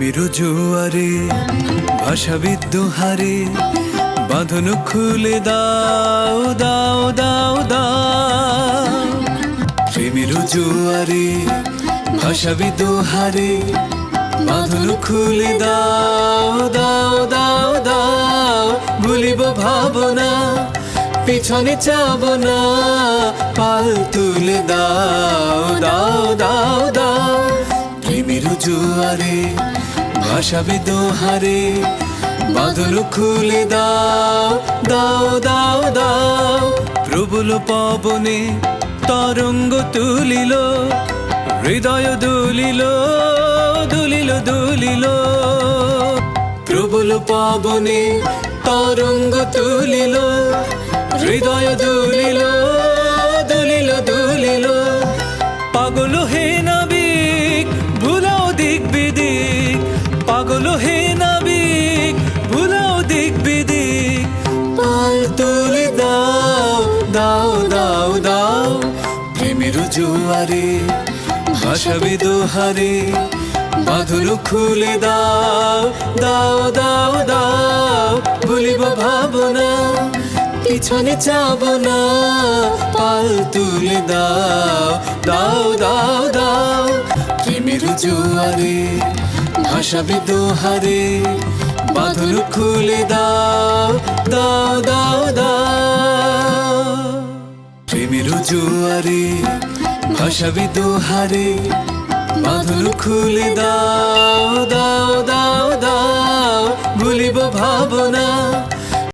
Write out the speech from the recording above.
প্রেমের জোয়ারে ভাষা বিদ্যুহারে বাঁধন খুলে দাও দাও দাও দাও। প্রেমের জোয়ারে ভাষা বিদ্যুহারে বাঁধন খুলে দাও দাও দাও দাও। ভুলিব ভাবনা, পিছনে চাব না, পাল তুলে দাও দাও দাও দাও। প্রেমের জোয়ারে ভাসাবে দোহারে বাদল খুলে দাও দাও দাও দাও। প্রবল পবনে তরঙ্গ তুলিল, হৃদয় দুলিল দুলিল দুলিল। প্রবল পবনে তরঙ্গ তুলিল, হৃদয় দুলিল। পাগল হে নাবিক, ভুলাও দিক বিদিক। পাল তুলে দাও দাও দাও দাও। প্রেমের জোয়ারে ভাসাবে দোহারে বাঁধল খুলে দাও দাও দাও দাও। ভুলিব ভাবনা, পিছনে যাব না। পাল তুলে দাও দাও দাও দাও। প্রেমের জোয়ারে ভাসাবে দোহারে, বাঁধন খুলে দাও দাও দাও দাও। প্রেমের জোয়ারে ভাসাবে দোহারে, বাঁধন খুলে দাও দাও দাও দাও। ভুলিব ভাবনা